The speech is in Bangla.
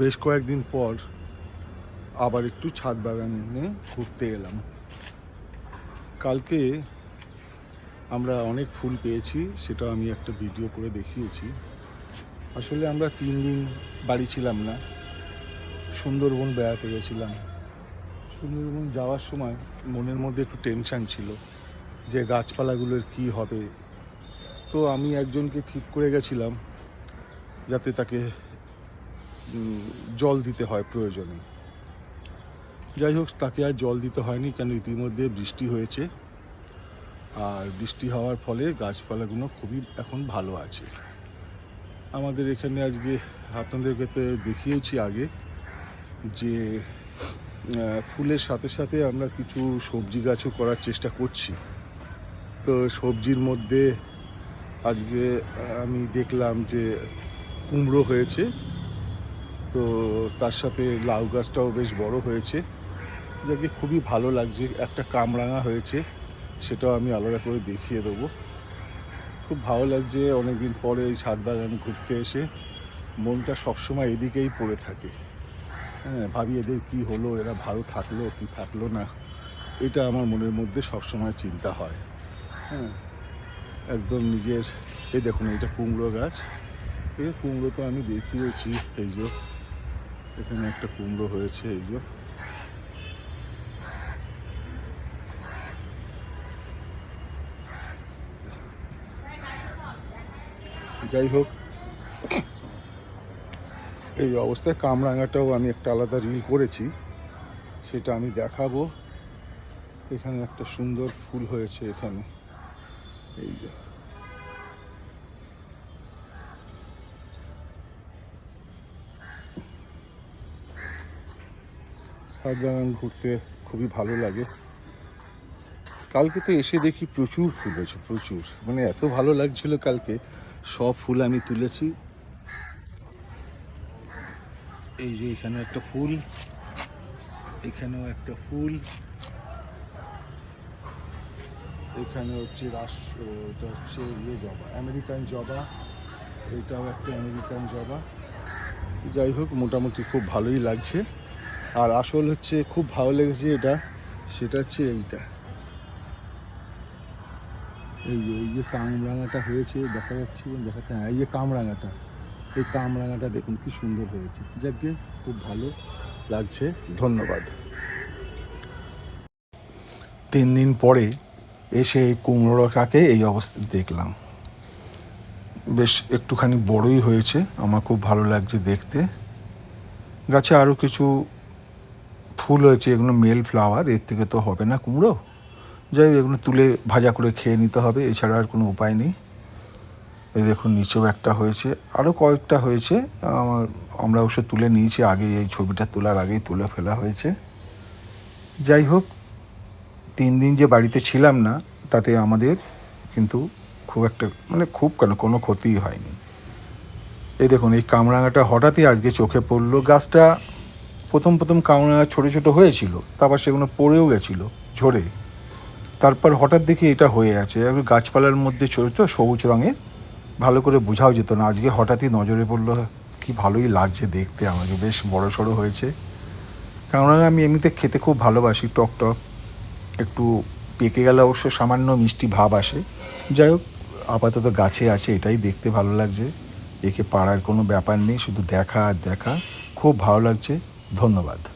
বেশ কয়েকদিন পর আবার একটু ছাদ বাগানে ঘুরতে এলাম। কালকে আমরা অনেক ফুল পেয়েছি, সেটা আমি একটা ভিডিও করে দেখিয়েছি। আসলে আমরা তিন দিন বাড়ি ছিলাম না, সুন্দরবন বেড়াতে গেছিলাম। সুন্দরবন যাওয়ার সময় মনের মধ্যে একটু টেনশান ছিল যে গাছপালাগুলোর কি হবে। তো আমি একজনকে ঠিক করে গেছিলাম, যাতে তাকে জল দিতে হয় প্রয়োজনে। যাই হোক, তাকে আর জল দিতে হয়নি, কেন ইতিমধ্যে বৃষ্টি হয়েছে। আর বৃষ্টি হওয়ার ফলে গাছপালাগুলো খুবই এখন ভালো আছে। আমাদের এখানে আজকে আপনাদেরকে তো দেখিয়েছি আগে যে ফুলের সাথে সাথে আমরা কিছু সবজি গাছও করার চেষ্টা করছি। তো সবজির মধ্যে আজকে আমি দেখলাম যে কুমড়ো হয়েছে। তো তার সাথে লাউ গাছটাও বেশ বড় হয়েছে। যাকে খুবই ভালো লাগছে, একটা কামরাঙা হয়েছে, সেটাও আমি আলাদা করে দেখিয়ে দেবো। খুব ভালো লাগছে, অনেকদিন পরে এই ছাদ বাগান ঘুরতে এসে মনটা সবসময় এদিকেই পড়ে থাকে। হ্যাঁ ভাবি এদের কি হলো, এরা ভালো থাকল, কি থাকল না, এটা আমার মনের মধ্যে সবসময় চিন্তা হয়। হ্যাঁ একদম নিজের, এই দেখুন এটা কুমড়ো গাছ। এই কুমড়ো তো আমি দেখিয়েছি, এই যে এখানে একটা কুমড়ো হয়েছে, এই যে। যাই হোক, এই অবস্থায় কামরাঙাটাও আমি একটা আলাদা রিল করেছি। সেটা আমি দেখাবো। এখানে একটা সুন্দর ফুল হয়েছে এখানে। এই ছাদ বাগান ঘুরতে খুবই ভালো লাগে। কালকে তো এসে দেখি প্রচুর ফুল হয়েছে, প্রচুর। মানে এত ভালো লাগছিল কালকে। সব ফুল আমি তুলেছি। এই যে এখানে একটা ফুল, এখানেও একটা ফুল। এখানে হচ্ছে রাষ্ট্র, এটা হচ্ছে ইয়ে জবা, আমেরিকান জবা। এটাও একটা আমেরিকান জবা। যাই হোক, মোটামুটি খুব ভালোই লাগছে। আর আসল হচ্ছে খুব ভালো লেগেছে এটা, সেটা হচ্ছে এইটা। এই যে এই যে কামরাঙাটা হয়েছে, দেখা যাচ্ছে দেখাতে হ্যাঁ এই যে কামরাঙাটা, এই কামরাঙাটা দেখুন কি সুন্দর হয়েছে। যাকে খুব ভালো লাগছে, ধন্যবাদ। তিন দিন পরে এসে এই কুমড়োটাকে এই অবস্থা দেখলাম। বেশ একটুখানি বড়ই হয়েছে, আমার খুব ভালো লাগছে দেখতে। গাছে আরও কিছু ফুল হয়েছে, এগুলো মেল ফ্লাওয়ার, এর থেকে তো হবে না কুমড়ো। যাই এগুলো তুলে ভাজা করে খেয়ে নিতে হবে, এছাড়া আর কোনো উপায় নেই। এই দেখুন, নিচেও একটা হয়েছে আরও কয়েকটা হয়েছে, আমার, আমরা অবশ্য তুলে নিয়েছি, আগে এই ছবিটা তোলার আগেই তুলে ফেলা হয়েছে। যাই হোক, তিন দিন যে বাড়িতে ছিলাম না, তাতে আমাদের কিন্তু খুব একটা মানে খুব কেন, কোনো ক্ষতিই হয়নি। এই দেখুন, এই কামরাঙাটা হঠাৎই আজকে চোখে পড়ল, গাছটা প্রথম প্রথম কামরাঙা ছোটো ছোটো হয়েছিল, তারপর সেগুলো পড়েও গেছিল ঝরে তারপর হঠাৎ দেখি এটা হয়ে আছে। গাছপালার মধ্যে ছোটো ছোটো সবুজ রঙের, ভালো করে বোঝাও যেত না। আজকে হঠাৎই নজরে পড়ল, কি ভালোই লাগছে দেখতে আমাকে, বেশ বড় সড়ো হয়েছে। কামরাঙা আমি এমনিতে খেতে খুব ভালোবাসি, টক টক। একটু পেকে গেলে অবশ্য সামান্য মিষ্টি ভাব আসে। যাই হোক, আপাতত গাছে আছে, এটাই দেখতে ভালো লাগছে। একে পাড়ার কোনো ব্যাপার নেই, শুধু দেখা আর দেখা। খুব ভালো লাগছে। ধন্যবাদ।